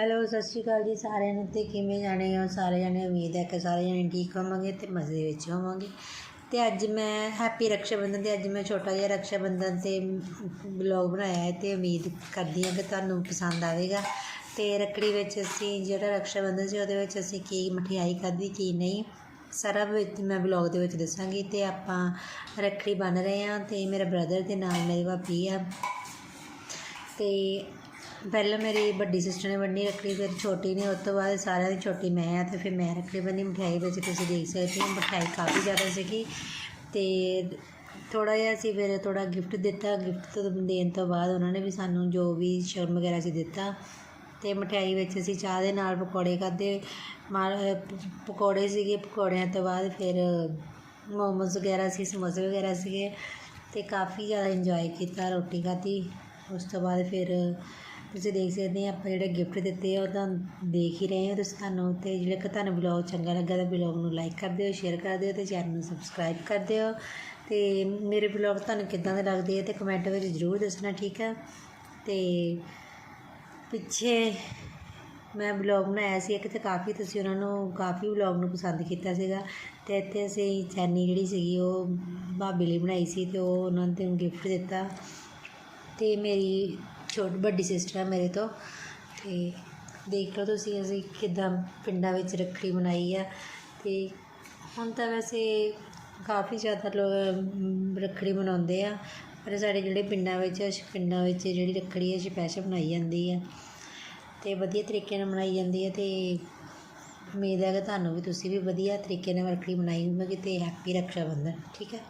Hello, ਸਤਿ ਸ਼੍ਰੀ ਅਕਾਲ ਜੀ ਸਾਰਿਆਂ ਨੂੰ। ਤੇ ਕਿਵੇਂ ਜਾਣੇ ਹੋ? ਸਾਰੇ ਜਾਣੇ ਉਮੀਦ ਹੈ ਕਿ ਸਾਰੇ ਜਾਣੇ ਠੀਕ ਹੋਵਾਂਗੇ ਤੇ ਮਜ਼ੇ ਵਿੱਚ ਹੋਵਾਂਗੇ। ਤੇ ਅੱਜ ਮੈਂ ਹੈਪੀ ਰਕਸ਼ਾ ਬੰਧਨ ਤੇ ਅੱਜ ਮੈਂ ਛੋਟਾ ਜਿਹਾ ਰਕਸ਼ਾ ਬੰਧਨ ਤੇ ਵਲੌਗ ਬਣਾਇਆ ਹੈ ਤੇ ਉਮੀਦ ਕਰਦੀ ਹਾਂ ਕਿ ਤੁਹਾਨੂੰ ਪਸੰਦ ਆਵੇਗਾ। ਤੇ ਰੱਖੜੀ ਵਿੱਚ ਅਸੀਂ ਜਿਹੜਾ ਰਕਸ਼ਾ ਬੰਧਨ ਸੀ ਉਹਦੇ ਵਿੱਚ ਅਸੀਂ ਕੀ ਮਠਿਆਈ ਖਾਧੀ, ਕੀ ਨਹੀਂ, ਸਾਰਾ ਵਿੱਚ ਮੈਂ ਵਲੌਗ ਦੇ ਵਿੱਚ ਦੱਸਾਂਗੀ। ਤੇ ਆਪਾਂ ਰੱਖੜੀ ਬੰਨ ਰਹੇ ਹਾਂ ਤੇ ਮੇਰਾ ਬ੍ਰਦਰ ਦੇ ਨਾਲ ਮੇਰੀ ਭਾਬੀ ਆ। ਤੇ ਪਹਿਲਾਂ ਮੇਰੀ ਵੱਡੀ ਸਿਸਟਰ ਨੇ ਬੰਨੀ ਰੱਖੜੀ ਫਿਰ ਛੋਟੀ ਨੇ, ਉਸ ਤੋਂ ਬਾਅਦ ਸਾਰਿਆਂ ਦੀ ਛੋਟੀ ਮੈਂ ਆ, ਤੇ ਫਿਰ ਮੈਂ ਰੱਖੜੀ ਬੰਨੀ ਮਠਿਆਈ ਵਿੱਚ, ਤੁਸੀਂ ਦੇਖ ਸਕਦੇ ਹੋ, ਮਠਿਆਈ ਕਾਫੀ ਜ਼ਿਆਦਾ ਸੀਗੀ। ਤੇ ਥੋੜਾ ਜਿਹਾ ਸੀ ਫਿਰ ਥੋੜਾ ਗਿਫਟ ਦਿੱਤਾ ਗਿਫਟ ਤੋਂ ਦੇਣ ਤੋਂ ਬਾਅਦ ਉਹਨਾਂ ਨੇ ਵੀ ਸਾਨੂੰ ਜੋ ਵੀ ਸ਼ਰਮ ਵਗੈਰਾ ਸੀ ਦਿੱਤਾ, ਤੇ ਮਠਿਆਈ ਵਿੱਚ ਅਸੀਂ ਚਾਹ ਦੇ ਨਾਲ ਪਕੌੜੇ ਖਾਧੇ। ਮਾਰ ਪਕੌੜੇ ਸੀਗੇ, ਪਕੌੜਿਆਂ ਤੋਂ ਬਾਅਦ ਫਿਰ ਮੋਮੋਸ ਵਗੈਰਾ ਸੀ, ਸਮੋਸੇ ਵਗੈਰਾ ਸੀਗੇ, ਤੇ ਕਾਫੀ ਜ਼ਿਆਦਾ ਇੰਜੋਏ ਕੀਤਾ, ਰੋਟੀ ਖਾਧੀ। ਉਸ ਤੋਂ ਬਾਅਦ ਫਿਰ ਤੁਸੀਂ ਦੇਖ ਸਕਦੇ ਆ ਆਪਾਂ ਜਿਹੜੇ ਗਿਫਟ ਦਿੱਤੇ ਆ, ਉਹ ਤਾਂ ਦੇਖ ਹੀ ਰਹੇ ਹੋ। ਤੁਸੀਂ ਤੁਹਾਨੂੰ ਤੇ ਜਿਹੜਾ ਕਿ ਤੁਹਾਨੂੰ ਬਲੌਗ ਚੰਗਾ ਲੱਗਾ ਤਾਂ ਬਲੌਗ ਨੂੰ ਲਾਈਕ ਕਰ ਦਿਓ ਸ਼ੇਅਰ ਕਰ ਦਿਓ ਤੇ ਚੈਨਲ ਨੂੰ ਸਬਸਕ੍ਰਾਈਬ ਕਰ ਦਿਓ। ਤੇ ਮੇਰੇ ਬਲੌਗ ਤੁਹਾਨੂੰ ਕਿੱਦਾਂ ਦੇ ਲੱਗਦੇ ਆ ਤੇ ਕਮੈਂਟ ਵਿੱਚ ਜ਼ਰੂਰ ਦੱਸਣਾ, ਠੀਕ ਹੈ ਤੇ ਪਿੱਛੇ ਮੈਂ ਬਲੌਗ ਬਣਾਇਆ ਸੀ, ਇੱਕ ਤੇ ਕਾਫੀ ਤੁਸੀਂ ਉਹਨਾਂ ਨੂੰ ਕਾਫੀ ਬਲੌਗ ਨੂੰ ਪਸੰਦ ਕੀਤਾ ਸੀਗਾ ਤੇ ਇੱਥੇ ਅਸੀਂ ਚੈਨੀ ਜਿਹੜੀ ਸੀਗੀ, ਉਹ ਭਾਬੀ ਲਈ ਬਣਾਈ ਸੀ ਤੇ ਉਹ ਉਹਨਾਂ ਨੇ ਗਿਫਟ ਦਿੱਤਾ। ਤੇ ਮੇਰੀ ਛੋਟੀ, ਵੱਡੀ ਸਿਸਟਰ ਆ ਮੇਰੇ ਤੋਂ। ਤੇ ਦੇਖ ਲਓ ਤੁਸੀਂ ਅਸੀਂ ਕਿੱਦਾਂ ਪਿੰਡਾਂ ਵਿੱਚ ਰੱਖੜੀ ਮਨਾਈ ਆ। ਤੇ ਹੁਣ ਤਾਂ ਵੈਸੇ ਕਾਫੀ ਜ਼ਿਆਦਾ ਲੋਕ ਰੱਖੜੀ ਮਨਾਉਂਦੇ ਆ। ਪਰ ਸਾਡੇ ਜਿਹੜੇ ਪਿੰਡਾਂ ਵਿੱਚ ਪਿੰਡਾਂ ਵਿੱਚ ਜਿਹੜੀ ਰੱਖੜੀ ਹੈ ਸਪੈਸ਼ਲ ਬਣਾਈ ਜਾਂਦੀ ਆ। ਤੇ ਵਧੀਆ ਤਰੀਕੇ ਨਾਲ ਮਨਾਈ ਜਾਂਦੀ ਹੈ ਤੇ ਉਮੀਦ ਹੈ ਕਿ ਤੁਹਾਨੂੰ ਵੀ ਤੁਸੀਂ ਵੀ ਵਧੀਆ ਤਰੀਕੇ ਨਾਲ ਰੱਖੜੀ ਮਨਾਈ ਹੋਵੇਗੀ ਤੇ ਹੈਪੀ ਰਕਸ਼ਾ ਬੰਧਨ, ਠੀਕ ਹੈ?